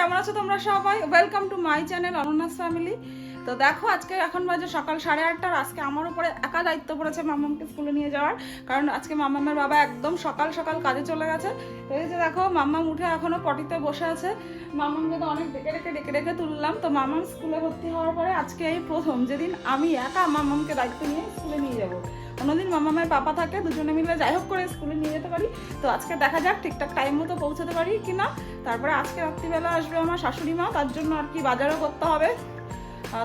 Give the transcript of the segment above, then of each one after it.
কেমন আছো তোমরা সবাই? Welcome to my channel Ananya's family তো দেখো, আজকে এখন বাজে সকাল সাড়ে আটটার। আজকে আমার উপরে একা দায়িত্ব পড়েছে মামামকে স্কুলে নিয়ে যাওয়ার। কারণ আজকে মামামের বাবা একদম সকাল সকাল কাজে চলে গেছে। এই যে দেখো মাম্মাম উঠে এখনও পটিতে বসে আছে। মামামকে তো অনেক ডেকে ডেকে ডেকে ডেকে তুললাম। তো মামাম স্কুলে ভর্তি হওয়ার পরে আজকে এই প্রথম যেদিন আমি একা মামামকে দায়িত্ব নিয়ে স্কুলে নিয়ে যাব। অন্যদিন মামামের পাপা থাকে, দুজনে মিলে যাই হোক করে স্কুলে নিয়ে যেতে পারি। তো আজকে দেখা যাক, ঠিকঠাক টাইম মতো পৌঁছাতে পারি কি না তারপরে আজকে রাত্রিবেলা আসবে আমার শাশুড়ি মা, তার জন্য আর কি বাজারও করতে হবে।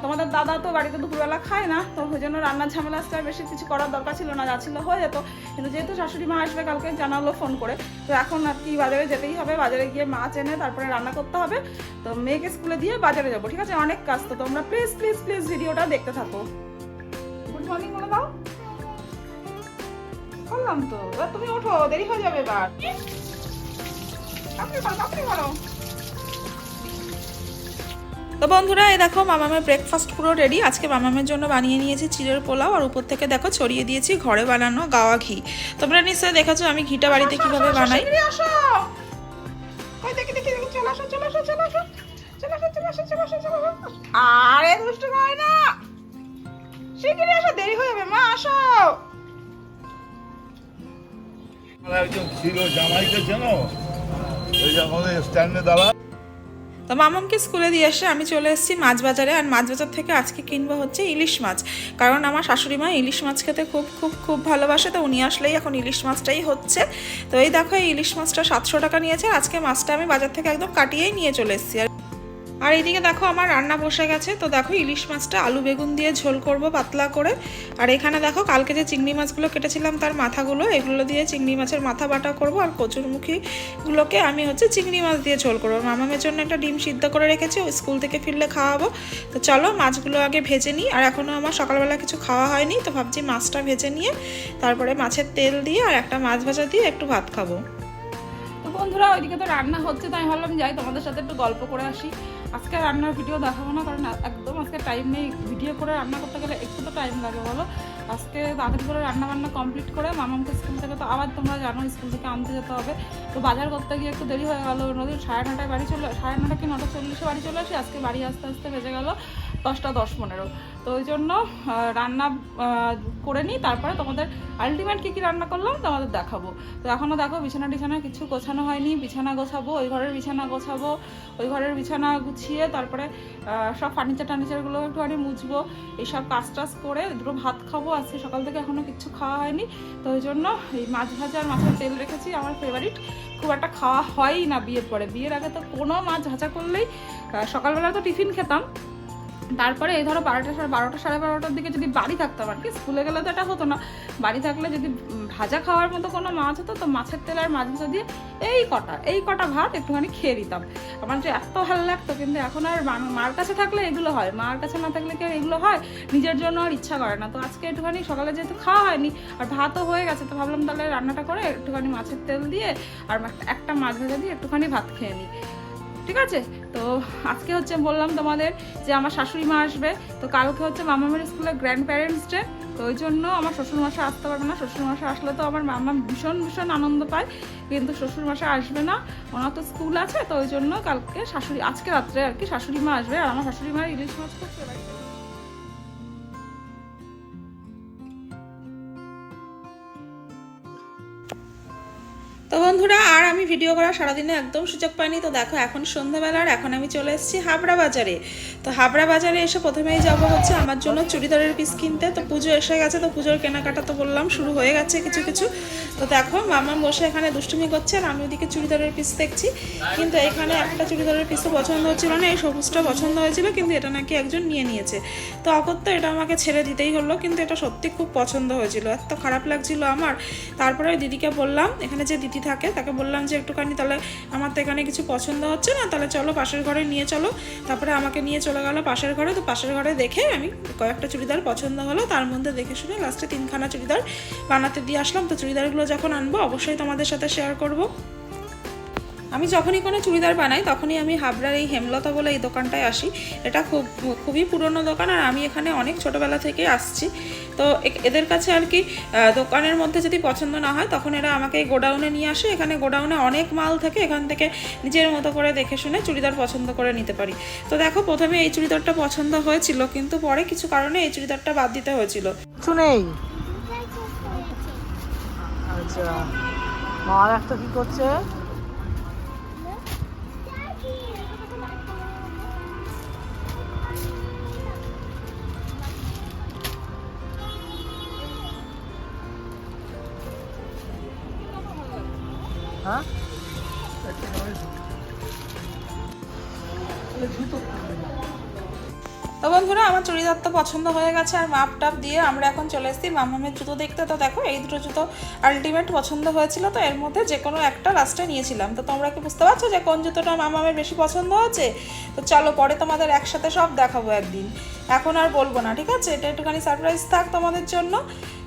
তোমাদের দাদা তো বাড়িতে দুপুরবেলা খায় না, তো ওই জন্য রান্নার ঝামেলা আজকে বেশি কিছু করার দরকার ছিল না, যা ছিল হয়ে যেত। কিন্তু যেহেতু শাশুড়ি মা আসবে, কালকে জানালো ফোন করে। তো এখন আর কি বাজারে যেতেই হবে, বাজারে গিয়ে মাছ এনে তারপরে রান্না করতে হবে। তো মেয়েকে স্কুলে দিয়ে বাজারে যাব, ঠিক আছে? অনেক কাজ, তো তোমরা প্লিজ প্লিজ প্লিজ ভিডিওটা দেখতে থাকো। গুড মর্নিং বলে দাও। করলাম তো তুমি ওঠো, দেরি হয়ে যাবে এবার। আপনি করো করো তো বন্ধুরা এই দেখো মামামের ব্রেকফাস্ট পুরো রেডি আজকে মামামের জন্য বানিয়ে নিয়েছি চিড়ের পোলাও আর উপর থেকে দেখো ছড়িয়ে দিয়েছি ঘরে বানানো গাওয়া ঘি। তোমরা নিশ্চয়ই দেখেছ আমি ঘিটা বাড়িতে কীভাবে বানাই। আরে দুষ্টু হয় না। শিগগিরই আসো দেরি হয়ে যাবে। মা আসো। আমার একজন ছিল জামাইকে চেনো? ওই যে আমাদের স্ট্যান্ডে দাঁড়া তো মামামকে স্কুলে দিয়ে এসে আমি চলে এসেছি মাছ বাজারে আর মাছ বাজার থেকে আজকে কিনবো হচ্ছে ইলিশ মাছ। কারণ আমার শাশুড়ি মা ইলিশ মাছ খেতে খুব খুব খুব ভালোবাসে, তো উনি আসলেই এখন ইলিশ মাছটাই হচ্ছে। তো এই দেখো, এই ইলিশ মাছটা সাতশো টাকা নিয়েছে আজকে মাছটা আমি বাজার থেকে একদম কাটিয়েই নিয়ে চলে এসেছি। আর আর এইদিকে দেখো আমার রান্না বসে গেছে। তো দেখো ইলিশ মাছটা আলু বেগুন দিয়ে ঝোল করব পাতলা করে। আর এখানে দেখো কালকে যে চিংড়ি মাছগুলো কেটেছিলাম তার মাথাগুলো, এগুলো দিয়ে চিংড়ি মাছের মাথা বাটা করব আর কচুরমুখীগুলোকে আমি হচ্ছে চিংড়ি মাছ দিয়ে ঝোল করব। মামামের জন্য একটা ডিম সিদ্ধ করে রেখেছি, ও স্কুল থেকে ফিরলে খাওয়াবো। তো চলো মাছগুলো আগে ভেজে নিই। আর এখনও আমার সকালবেলা কিছু খাওয়া হয়নি, তো ভাবছি মাছটা ভেজে নিয়ে তারপরে মাছের তেল দিয়ে আর একটা মাছ ভাজা দিয়ে একটু ভাত খাব। বন্ধুরা, ওইদিকে তো রান্না হচ্ছে, তাই ভাবলাম যাই তোমাদের সাথে একটু গল্প করে আসি। আজকে রান্নার ভিডিও দেখাবো না, কারণ একদম আজকে টাইম নেই ভিডিও করে রান্না করতে গেলে একটু তো টাইম লাগে, বলো? আজকে তাড়াতাড়ি করে রান্না বান্না কমপ্লিট করে মামামকে স্কুল থেকে, তো আবার তোমরা জানো স্কুল থেকে আনতে যেতে হবে। তো বাজার করতে গিয়ে একটু দেরি হয়ে গেলো, নদীর সাড়ে নটায় বাড়ি চলে, সাড়ে নটা কি নটা চল্লিশে বাড়ি চলে আসি? আজকে বাড়ি আসতে আসতে বেজে গেলো। দশটা দশ পনেরো। তো ওই জন্য রান্না করে নিই, তারপরে তোমাদের আলটিমেট কী কী রান্না করলাম তোমাদের দেখাবো। তো এখনও দেখো বিছানা টিছানা কিছু গোছানো হয়নি, বিছানা গোছাবো, ওই ঘরের বিছানা গোছাবো, ওই ঘরের বিছানা গুছিয়ে তারপরে সব ফার্নিচার টার্নিচারগুলো একটুখানি মুছবো, এইসব কাজ টাজ করে দুটো ভাত খাব, আজকে সকাল থেকে এখনও কিচ্ছু খাওয়া হয়নি। তো ওই জন্য এই মাছ ভাজা আর মাছের তেল রেখেছি, আমার ফেভারিট খুব একটা খাওয়া হয়ই না বিয়ের পরে, বিয়ের আগে তো কোনো মাছ ভাজা করলেই সকালবেলা তো টিফিন খেতাম। তারপরে এই ধরো বারোটা সাড়ে বারোটা, সাড়ে বারোটার দিকে যদি বাড়ি থাকতাম আর কি, স্কুলে গেলে তো এটা হতো না। বাড়ি থাকলে যদি ভাজা খাওয়ার মতো কোনো মাছ হতো, তো মাছের তেল আর মাছ দিয়ে এই কটা এই কটা ভাত একটুখানি খেয়ে দিতাম আমার যে এত ভালো লাগতো, কিন্তু এখন আর মার কাছে থাকলে এগুলো হয়, মার কাছে না থাকলে কেউ এগুলো হয়? নিজের জন্য আর ইচ্ছা করে না। তো আজকে একটুখানি সকালে যেহেতু খাওয়া হয়নি, আর ভাতও হয়ে গেছে, তো ভাবলাম তাহলে রান্নাটা করে একটুখানি মাছের তেল দিয়ে আর একটা মাছ ভাজা দিয়ে একটুখানি ভাত খেয়ে নিই। ঠিক আছে? তো আজকে হচ্ছে বললাম তোমাদের যে আমার শাশুড়ি মা আসবে, তো কালকে হচ্ছে মামামের স্কুলে গ্র্যান্ড প্যারেন্টস ডে তো ওই জন্য আমার শ্বশুরমশা আসতে পারবে না। শ্বশুরমশা আসলে তো আমার মামা ভীষণ ভীষণ আনন্দ পায়, কিন্তু শ্বশুরমশা আসবে না। ওনার তো স্কুল আছে, তো ওই জন্য কালকে শাশুড়ি, আজকে রাত্রে আর কি শাশুড়ি মা আসবে, আর আমার শাশুড়ি মা ইলিশ মাছ খুব favourite। তো বন্ধুরা, আর আমি ভিডিও করা সারাদিনে একদম সুযোগ পাইনি। তো দেখো, এখন সন্ধ্যাবেলার এখন আমি চলে এসেছি হাবড়া বাজারে। তো হাবড়া বাজারে এসে প্রথমেই যাব হচ্ছে আমার জন্য চুড়িদারের পিস কিনতে। তো পুজো এসে গেছে, তো পুজোর কেনাকাটা তো বললাম, শুরু হয়ে গেছে কিছু কিছু। তো দেখো, মামা বসে এখানে দুষ্টুমি করছে আর আমি ওদিকে চুড়িদারের পিস দেখছি। কিন্তু এখানে একটা চুড়িদারের পিসও পছন্দ হচ্ছিল না, এই সবুজটা পছন্দ হয়েছিল, কিন্তু এটা নাকি একজন নিয়ে নিয়েছে। তো অকত্য এটা আমাকে ছেড়ে দিতেই হলো, কিন্তু এটা সত্যি খুব পছন্দ হয়েছিল, এত খারাপ লাগছিল আমার। তারপরে ওই দিদিকে বললাম, এখানে যে দিদি থাকে, তাকে বললাম যে একটুখানি তাহলে আমার তো এখানে কিছু পছন্দ হচ্ছে না, তাহলে চলো পাশের ঘরে নিয়ে চলো। তারপরে আমাকে নিয়ে চলে গেলো পাশের ঘরে, তো পাশের ঘরে দেখে আমি কয়েকটা চুড়িদার পছন্দ হলো, তার মধ্যে দেখে শুনে লাস্টে তিনখানা চুড়িদার বানাতে দিয়ে আসলাম। তো চুড়িদারগুলো যখন আনব, অবশ্যই তোমাদের সাথে শেয়ার করব। আমি যখনই কোনো চুড়িদার বানাই, তখনই আমি হাবড়ার এই হেমলতা বলে এই দোকানটায় আসি। এটা খুব, খুবই পুরনো দোকান আর আমি এখানে অনেক ছোটোবেলা থেকে আসছি। তো এদের কাছে আর কি দোকানের মধ্যে যদি পছন্দ না হয়, তখন এরা আমাকে গোডাউনে নিয়ে আসে। এখানে গোডাউনে অনেক মাল থাকে, এখান থেকে নিজের মতো করে দেখে শুনে চুড়িদার পছন্দ করে নিতে পারি। তো দেখো, প্রথমে এই চুড়িদারটা পছন্দ হয়েছিল, কিন্তু পরে কিছু কারণে এই চুড়িদারটা বাদ দিতে হয়েছিল। কিছু নেই। আচ্ছা মার একটা কি করছে? হ্যাঁ? তো বন্ধুরা, আমার চুড়িদার তো পছন্দ হয়ে গেছে আর মাপ টাপ দিয়ে আমরা এখন চলে এসেছি মামামের জুতো দেখতে। তো দেখো, এই দুটো জুতো আলটিমেট পছন্দ হয়েছিল, তো এর মধ্যে যে কোনো একটা লাস্টে নিয়েছিলাম। তো তোমরা কি বুঝতে পারছ যে কোন জুতোটা মামামের বেশি পছন্দ হয়েছে? তো চলো, পরে তোমাদের একসাথে সব দেখাবো একদিন। এখন আর বলব না, ঠিক আছে? এটা একটুখানি সারপ্রাইজ থাক তোমাদের জন্য।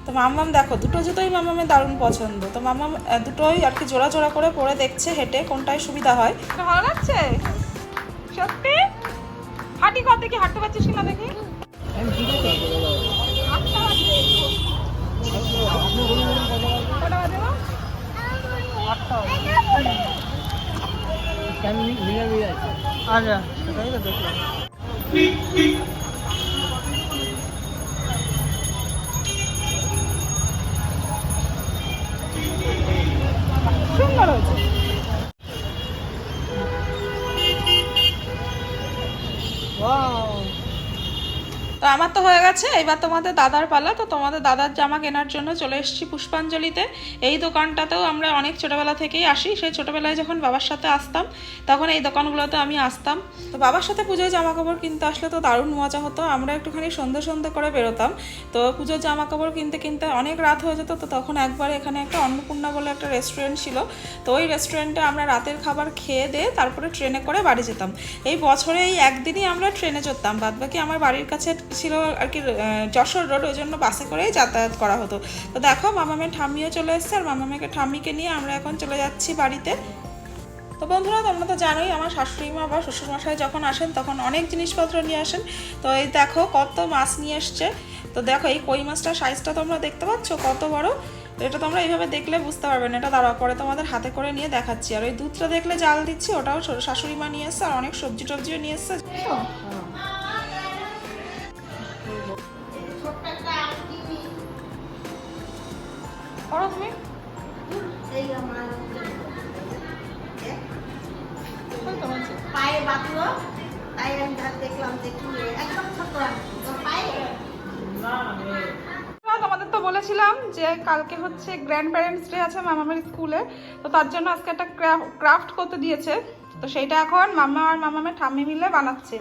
তো মামাম, দেখো, দুটো জুতোই মামামের দারুণ পছন্দ। তো মামাম দুটোই আর কি জোড়া জোড়া করে পরে দেখছে হেঁটে কোনটায় সুবিধা হয়। ভালো লাগছে? সত্যি? দেখি হাঁটতে পারছিস কিনা দেখি? আচ্ছা সেটাই তো দেখলাম তো হয়ে গেছে। এবার তোমাদের দাদার পালা। তো তোমাদের দাদার জামা কেনার জন্য চলে এসেছি পুষ্পাঞ্জলিতে। এই দোকানটাতেও আমরা অনেক ছোটোবেলা থেকেই আসি। সেই ছোটোবেলায় যখন বাবার সাথে আসতাম, তখন এই দোকানগুলোতে আমি আসতাম। তো বাবার সাথে পুজোয় জামা কাপড় কিনতে আসলে তো দারুণ মজা হতো। আমরা একটুখানি সন্ধ্যে সন্ধ্যে করে বেরোতাম। তো পুজোর জামা কাপড় কিনতে কিনতে অনেক রাত হয়ে যেত। তো তখন একবার এখানে একটা অন্নপূর্ণা বলে একটা রেস্টুরেন্ট ছিল। তো ওই রেস্টুরেন্টে আমরা রাতের খাবার খেয়ে দিয়ে তারপরে ট্রেনে করে বাড়ি যেতাম। এই বছরে এই একদিনই আমরা ট্রেনে চড়তাম বাদবাকি আমার বাড়ির কাছে ছিল আর কি যশোর রোড ওই জন্য বাসে করেই যাতায়াত করা হতো। তো দেখো, মামা মামামের ঠাম্মিও চলে এসছে আর মামা মামামেকে ঠাম্মিকে নিয়ে আমরা এখন চলে যাচ্ছি বাড়িতে। তো বন্ধুরা, তোমরা তো জানোই আমার শাশুড়ি মা বা শ্বশুরমশাই যখন আসেন তখন অনেক জিনিসপত্র নিয়ে আসেন। তো এই দেখো কত মাছ নিয়ে এসছে। তো দেখো এই কই মাছটার সাইজটা তোমরা দেখতে পাচ্ছ? কত বড়? এটা তোমরা এইভাবে দেখলে বুঝতে পারবে না। এটা দাঁড়া পরে তোমাদের হাতে করে নিয়ে দেখাচ্ছি। আর ওই দুধটা দেখলে জাল দিচ্ছি, ওটাও শাশুড়ি মা নিয়ে এসছে আর অনেক সবজি টবজিও নিয়ে এসছে। তো বলেছিলাম যে কালকে হচ্ছে গ্র্যান্ড প্যারেন্টস ডে আছে মামামের স্কুলে তো তার জন্য আজকে একটা ক্রাফট করতে দিয়েছে। তো সেইটা এখন মামা আর মামামের ঠাম্মি মিলে বানাচ্ছে।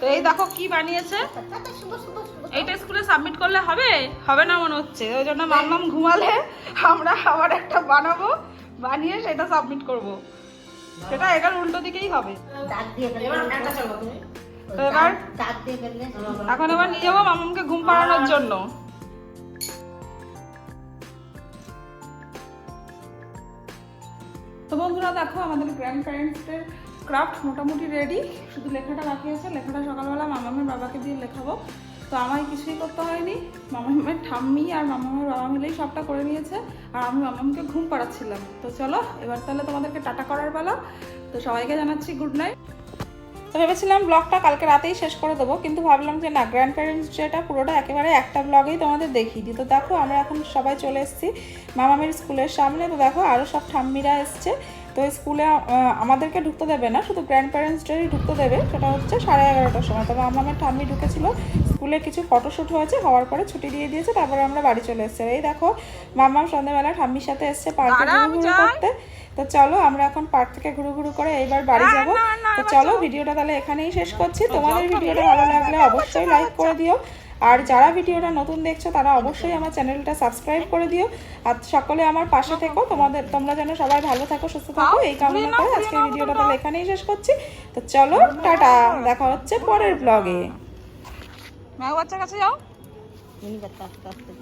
তো এই দেখো কি বানিয়েছে। এইটা স্কুলে সাবমিট করলে হবে? হবে না মনে হচ্ছে। ওই জন্য মাম্মাম ঘুমালে আমরা আবার একটা বানাবো বানিয়ে সেটা সাবমিট করব। সেটা এটার উল্টো দিকেই হবে। এবার এখন এবার নিয়ে যাব মামামকে ঘুম পাড়ানোর জন্য। তো বন্ধুরা দেখো, আমাদের গ্র্যান্ড প্যারেন্টসদের ক্রাফট মোটামুটি রেডি শুধু লেখাটা বাকি আছে। লেখাটা সকালবেলা মামামের বাবাকে দিয়ে লেখাবো। তো আমায় কিছুই করতে হয়নি। মামামের ঠাম্মি আর মামামের বাবা মিলেই সবটা করে নিয়েছে। আর আমি মামামকে ঘুম পাড়াচ্ছিলাম। তো চলো, এবার তাহলে তোমাদেরকে টাটা করার বেলা তো সবাইকে জানাচ্ছি গুড নাইট তো ভেবেছিলাম ব্লগটা কালকে রাতেই শেষ করে দেবো, কিন্তু ভাবলাম যে না গ্র্যান্ড প্যারেন্টস ডেটা পুরোটা একেবারে একটা ব্লগেই তোমাদের দেখিয়ে দিই। তো দেখো, আমরা এখন সবাই চলে এসেছি মামামের স্কুলের সামনে। তো দেখো আরও সব ঠাম্মিরা এসছে। তো স্কুলে আমাদেরকে ঢুকতে দেবে না, শুধু গ্র্যান্ড প্যারেন্টস ডেই ঢুকতে দেবে, সেটা হচ্ছে সাড়ে এগারোটার সময়। তবে আমার ঠাম্মি ঢুকেছিল স্কুলে কিছু ফটোশ্যুট হয়েছে হওয়ার পরে ছুটি দিয়ে দিয়েছে তারপরে আমরা বাড়ি চলে এসেছি। এই দেখো মামাম সন্ধ্যাবেলা ঠাম্মির সাথে এসছে পার্কে ঘুরু করতে। তো চলো আমরা এখন পার্ক থেকে ঘুরু ঘুরু করে এইবার বাড়ি যাব। তো চলো ভিডিওটা তাহলে এখানেই শেষ করছি। তোমাদের ভিডিওটা ভালো লাগলে অবশ্যই লাইক করে দিও। আর যারা ভিডিওটা নতুন দেখছ তারা অবশ্যই আমার চ্যানেলটা সাবস্ক্রাইব করে দিও। আর সকলে আমার পাশে থেকো। তোমাদের তোমরা যেন সবাই ভালো থাকো সুস্থ থাকো এই কামনা করে আজকের ভিডিওটা তাহলে এখানেই শেষ করছি। তো চলো টাটা। দেখা হচ্ছে পরের ব্লগে মা বাচ্চার কাছে যাও মিনি বাচ্চা আস্তে আস্তে যা